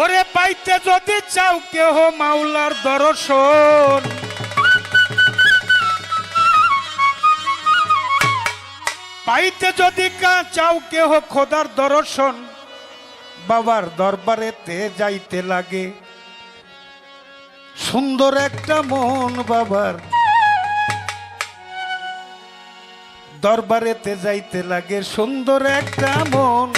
ওরে পাইতে যদি চাও কেহ মাওলার দর্শন। পাইতে যদি চাও কেহ খোদার দর্শন, বাবার দরবারেতে যাইতে লাগে। সুন্দর একটা মন বাবার। দরবারেতে যাইতে লাগে, সুন্দর একটা মন।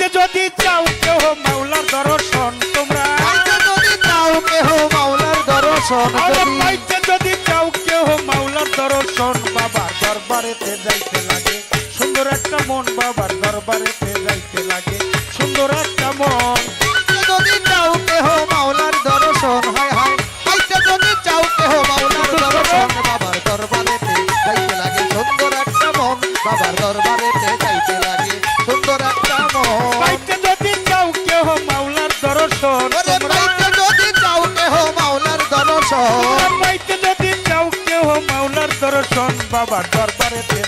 পাইতে যদি চাও কেহ মাওলার দর্শন তোমরা। পাইতে যদি চাও কেহ মাওলার দর্শন পাইতে যদি চাও কেহ মাওলার দর্শন বাবার দরবারেতে যাইতে লাগে। সুন্দর একটা মন বাবার দরবারেতে পাইতে যদি চাও কেহ মাওলার দর্শন পাইতে যদি চাও কেহ মাওলার দর্শন। পাইতে যদি চাও কেহ মাওলার দর্শন বাবার দরবারেতে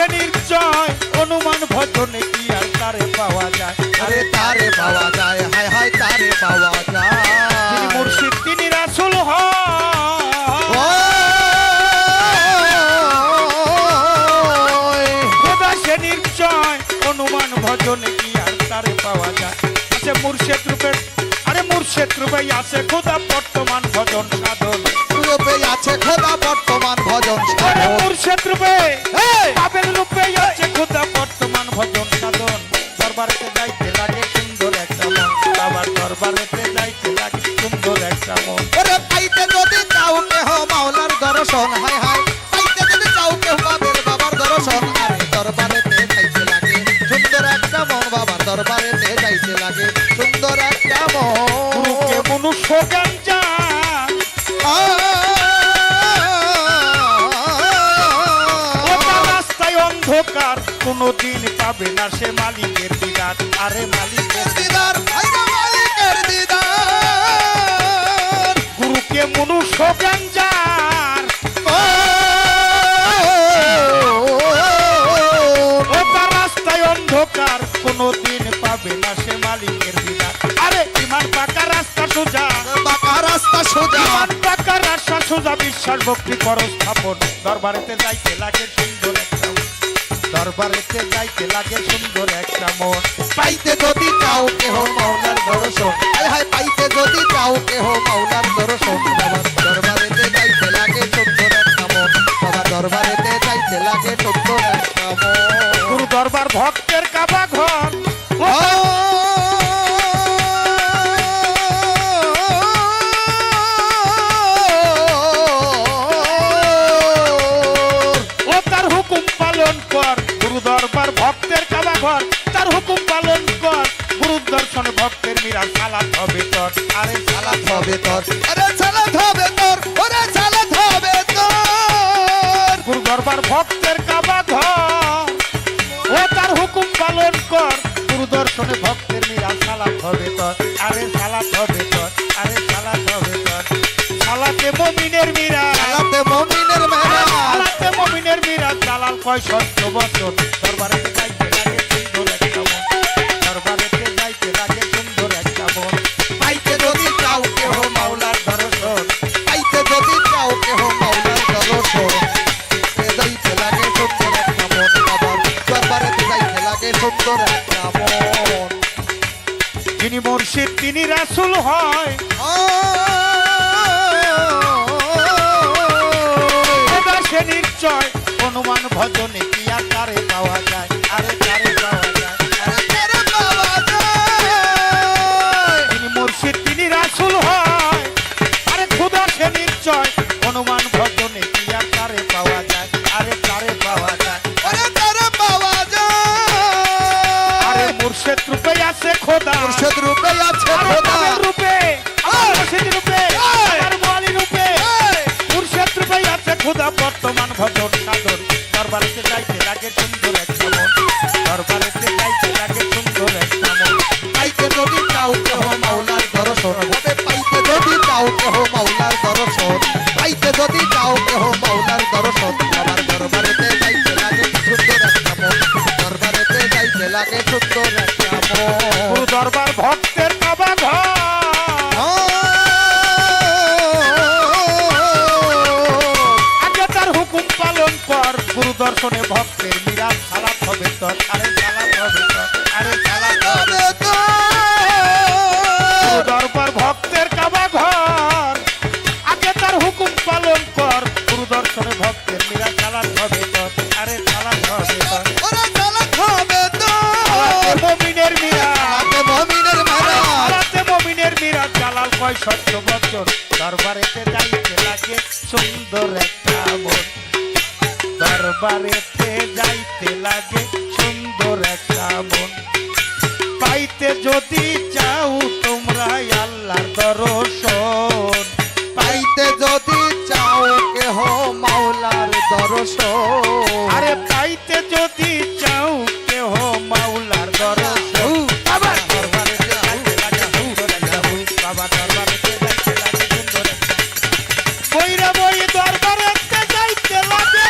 সে নির্জয় অনুমান ভজনে কি আর তারে পাওয়া যায়? আরে তারে পাওয়া যায় হায় হায় তারে পাওয়া তিনি যায়। মুর্শিদ তিনি রাসুল হয়। খোদা সে নির্জয় অনুমান ভজনে কি আর তারে পাওয়া যায়? আছে মুর্শেদ রূপে আরে মুর্শেদ রূপে আছে খোদা বর্তমান ভজন সাধন। রূপে আছে খোদা বর্তমান ভজন। মুর্শেদ রূপে! পাবেল রূপে আছে খোদা বর্তমান ভজন সাধন দরবারেতে যাইতে লাগে সুন্দর একটা মন বাবার দরবারেতে যাইতে লাগে সুন্দর একটা মন ওরে পাইতে যদি চাও কেহ মাওলার দর্শন হায় কোনোদিন পাবে না সে মালিকের দিদার? আরে মালিকের দিদার মালিকের দিদার। গুরুকে মনুষ্য জ্ঞান যান ওটা রাস্তায় অন্ধকার কোনোদিন পাবে না সে মালিকের দিদার। আরে ইমান পাকা রাস্তা সোজা। বাঁকা রাস্তা সোজা। ইমান পাকা রাস্তা সোজা বিশ্বাস ভক্তি করো স্থাপন দরবারেতে যাইতে লাগে সুন্দর। দরবারেতে যাইতে লাগে সুন্দর একটা মন। পাইতে যদি চাও কেহ মাওলার দর্শন। হায় পাইতে যদি চাও কেহ মাওলার দর্শন। বাবার দরবারেতে যাইতে লাগে সুন্দর একটা মন। বাবা দরবারেতে যাইতে লাগে সুন্দর একটা মন। গুরু দরবার ভক্তের কাবা ঘর। মীরা সালাত হবে তোর। আরে সালাত হবে তোর। আরে সালাত হবে তোর ওরে সালাত হবে তোর। গুরু দরবার ভক্তের কাবা ঘর ও তার হুকুম পালন কর। গুরু দর্শনে ভক্তের মীরা সালাত হবে তোর। আরে সালাত হবে তোর আরে সালাত হবে তোর। সালাতে মমিনের মীরা সালাতে মুমিনের মেহরা সালাতে মমিনের মীরা জালাল কয় সত্য বছর। দরবারেতে সুন্দর একটা মন যিনি মুর্শিদ তিনি রাসুল হয়। সে নিশ্চয় হনুমান ভজনে খোদা। মুর্শিদ রূপে আছে খোদা। রূপে মুর্শিদ রূপে আমার মালি রূপে। মুর্শিদ রূপে আছে খোদা বর্তমান ভজন সাধন। দরবারেতে যাইতে লাগে সুন্দর একটা মন দরবারেতে যাইতে লাগে সুন্দর একটা মন পাইতে যদি চাও কেহ মাওলার দর্শন। বলে পাইতে যদি চাও কেহ মাওলার দর্শন। পাইতে যদি চাও কেহ মাওলার দর্শন। নয় সত্য বচন দরবারেতে যাইতে লাগে সুন্দর একটা মন দরবারেতে যাইতে লাগে সুন্দর একটা মন পাইতে যদি চাও তোমরা আল্লাহর দর্শন। বইরা বই দরবারে যাইতে লাগে।